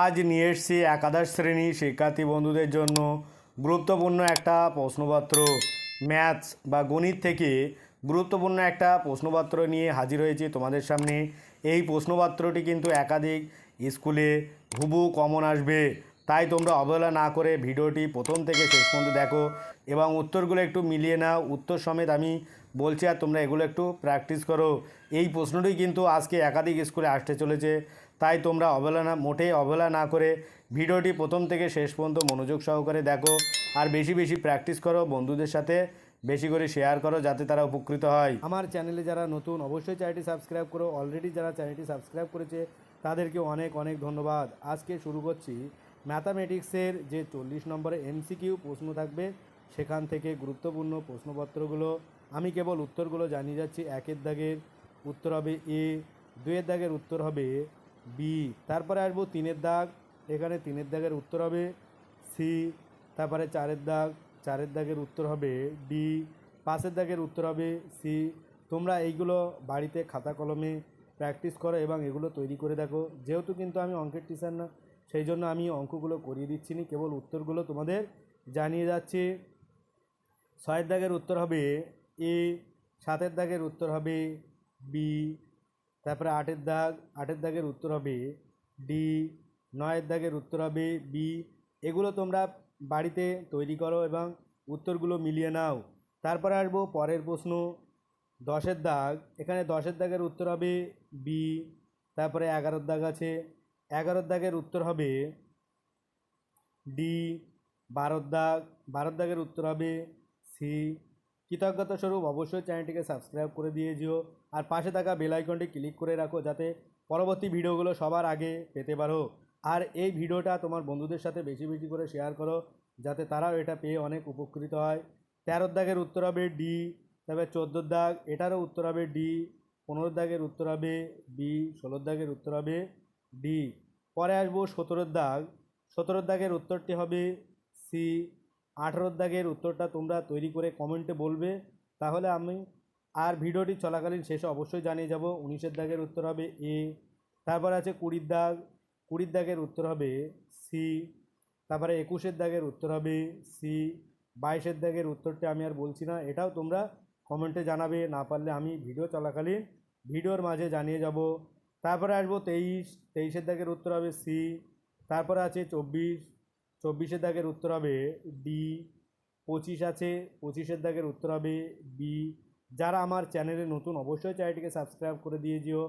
আজ নিয়ে এসছি একাদশ শ্রেণি শিক্ষার্থী বন্ধুদের জন্য গুরুত্বপূর্ণ একটা প্রশ্নপত্র। ম্যাথস বা গণিত থেকে গুরুত্বপূর্ণ একটা প্রশ্নপত্র নিয়ে হাজির হয়েছি তোমাদের সামনে। এই প্রশ্নপত্রটি কিন্তু একাধিক স্কুলে হুবু কমন আসবে। তাই তোমরা অবহেলা না করে ভিডিওটি প্রথম থেকে শেষ পর্যন্ত দেখো এবং উত্তরগুলো একটু মিলিয়ে নাও। উত্তর সমেত আমি বলছি, আর তোমরা এগুলো একটু প্র্যাকটিস করো। এই প্রশ্নটি কিন্তু আজকে একাধিক স্কুলে আসতে চলেছে। তাই তোমরা অবহেলা না, মোটেই অবহেলা না করে ভিডিওটি প্রথম থেকে শেষ পর্যন্ত মনোযোগ সহকারে দেখো আর বেশি বেশি প্র্যাকটিস করো, বন্ধুদের সাথে বেশি করে শেয়ার করো যাতে তারা উপকৃত হয়। আমার চ্যানেলে যারা নতুন, অবশ্যই চ্যানেলটি সাবস্ক্রাইব করো। অলরেডি যারা চ্যানেলটি সাবস্ক্রাইব করেছে, তাদেরকে অনেক অনেক ধন্যবাদ। আজকে শুরু করছি ম্যাথামেটিক্সের যে চল্লিশ নম্বরে এমসিকিউ প্রশ্ন থাকবে, সেখান থেকে গুরুত্বপূর্ণ প্রশ্নপত্রগুলো। আমি কেবল উত্তরগুলো জানিয়ে যাচ্ছি। একের দাগের উত্তর হবে এ দুয়ের দাগের উত্তর হবে বি, তারপরে আসব তিনের দাগ, এখানে তিনের দাগের উত্তর হবে সি, তারপরে চারের দাগ, চারের দাগের উত্তর হবে ডি, পাঁচের দাগের উত্তর হবে সি। তোমরা এইগুলো বাড়িতে খাতা কলমে প্র্যাকটিস করো এবং এগুলো তৈরি করে দেখো। যেহেতু কিন্তু আমি অঙ্কের টিচার না, সেই জন্য আমি অঙ্কগুলো করিয়ে দিচ্ছি না, কেবল উত্তরগুলো তোমাদের জানিয়ে যাচ্ছি। ছয়ের দাগের উত্তর হবে এ সাতের দাগের উত্তর হবে বি, তারপরে আটের দাগ, আটের দাগের উত্তর হবে ডি, নয়ের দাগের উত্তর হবে বি। এগুলো তোমরা বাড়িতে তৈরি করো এবং উত্তরগুলো মিলিয়ে নাও। তারপরে আসব পরের প্রশ্ন, দশের দাগ, এখানে দশের দাগের উত্তর হবে বি, তারপরে এগারোর দাগ আছে। এগারোর দাগের উত্তর হবে ডি, বারোর দাগ, বারোর দাগের উত্তর হবে সি। কৃতজ্ঞতা স্বরূপ অবশ্যই চ্যানেলটিকে সাবস্ক্রাইব করে দিয়ে যেও। আর পাশে থাকা বেল আইকনটি ক্লিক করে রাখো যাতে পরবর্তী ভিডিওগুলো সবার আগে পেতে পারো। আর এই ভিডিওটা তোমার বন্ধুদের সাথে বেশি বেশি করে শেয়ার করো, যাতে তারাও এটা পেয়ে অনেক উপকৃত হয়। তেরোর দাগের উত্তর হবে ডি, তারপরে চোদ্দোর দাগ, এটারও উত্তর হবে ডি পনেরোর দাগের উত্তর হবে বি ষোলোর দাগের উত্তর হবে ডি। পরে আসব সতেরোর দাগ সতেরোর দাগের উত্তরটি হবে সি আঠেরোর দাগের উত্তরটা তোমরা তৈরি করে কমেন্টে বলবে। তাহলে আমি আর ভিডিওটি চলাকালীন শেষে অবশ্যই জানিয়ে যাব, উনিশের দাগের উত্তর হবে এ, তারপর আছে কুড়ির দাগ, কুড়ির দাগের উত্তর হবে সি, তারপরে একুশের দাগের উত্তর হবে সি, বাইশের দাগের উত্তরটা আমি আর বলছি না, এটাও তোমরা কমেন্টে জানাবে, না পারলে আমি ভিডিও চলাকালীন ভিডিওর মাঝে জানিয়ে যাব। তারপরে আসব তেইশ, তেইশের দাগের উত্তর হবে সি, তারপরে আছে চব্বিশ চব্বিশের দাগের উত্তর হবে ডি পঁচিশ আছে, পঁচিশের দাগের উত্তর হবে বি যারা আমার চ্যানেলে নতুন, অবশ্যই চ্যানেলটিকে সাবস্ক্রাইব করে দিয়ে যেও।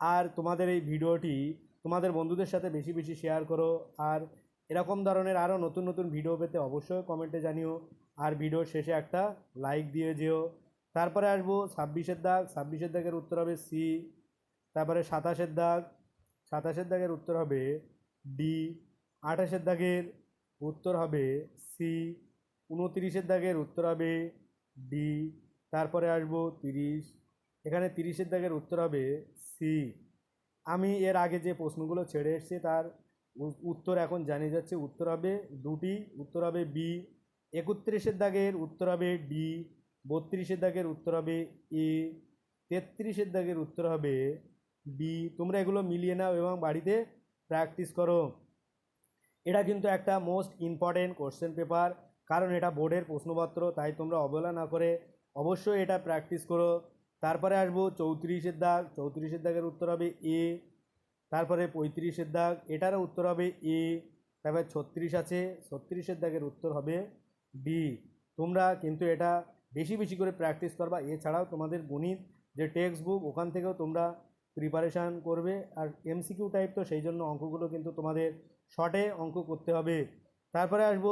আর তোমাদের এই ভিডিওটি তোমাদের বন্ধুদের সাথে বেশি বেশি শেয়ার করো। আর এরকম ধরনের আরও নতুন নতুন ভিডিও পেতে অবশ্যই কমেন্টে জানিও। আর ভিডিওর শেষে একটা লাইক দিয়ে যেও। তারপরে আসব ছাব্বিশের দাগ। ছাব্বিশের দাগের উত্তর হবে সি তারপরে সাতাশের দাগ। সাতাশের দাগের উত্তর হবে ডি আঠাশের দাগের উত্তর হবে সি উনতিরিশের দাগের উত্তর হবে ডি তারপরে আসব তিরিশ। এখানে তিরিশের দাগের উত্তর হবে সি আমি এর আগে যে প্রশ্নগুলো ছেড়ে এসেছি, তার উত্তর এখন জানিয়ে যাচ্ছে। উত্তর হবে দুটি, উত্তর হবে বি একত্রিশের দাগের উত্তর হবে ডি বত্রিশের দাগের উত্তর হবে এ তেত্রিশের দাগের উত্তর হবে বি তোমরা এগুলো মিলিয়ে নাও এবং বাড়িতে প্র্যাকটিস করো। এটা কিন্তু একটা মোস্ট ইম্পর্টেন্ট কোশ্চেন পেপার কারণ এটা বোর্ডের প্রশ্নপত্র, তাই তোমরা অবহেলা না করে অবশ্যই এটা প্র্যাকটিস করো। তারপরে আসব চৌত্রিশের দাগ, চৌত্রিশের দাগের উত্তর হবে এ তারপরে পঁয়ত্রিশের দাগ, এটারও উত্তর হবে এ তারপরে ছত্রিশ আছে, ছত্রিশের দাগের উত্তর হবে ডি তোমরা কিন্তু এটা বেশি বেশি করে প্র্যাকটিস করবা, এছাড়াও তোমাদের গণিত যে টেক্সট বুক ওখান থেকেও তোমরা প্রিপারেশান করবে আর এমসিকিউ টাইপ তো সেই জন্য অঙ্কগুলো কিন্তু তোমাদের শর্টে অঙ্ক করতে হবে। তারপরে আসব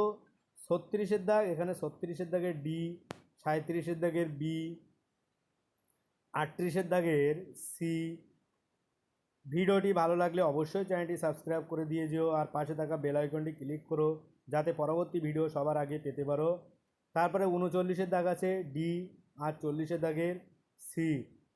ছত্রিশের দাগ, এখানে ছত্রিশের দাগের ডি সাঁত্রিশের দাগের বি আটত্রিশের দাগের সি ভিডিওটি ভালো লাগলে অবশ্যই চ্যানেলটি সাবস্ক্রাইব করে দিয়ে যেও আর পাশে থাকা বেল ক্লিক করো যাতে পরবর্তী ভিডিও সবার আগে পেতে পারো। তারপরে উনচল্লিশের দাগ আছে ডি আর চল্লিশের দাগের সি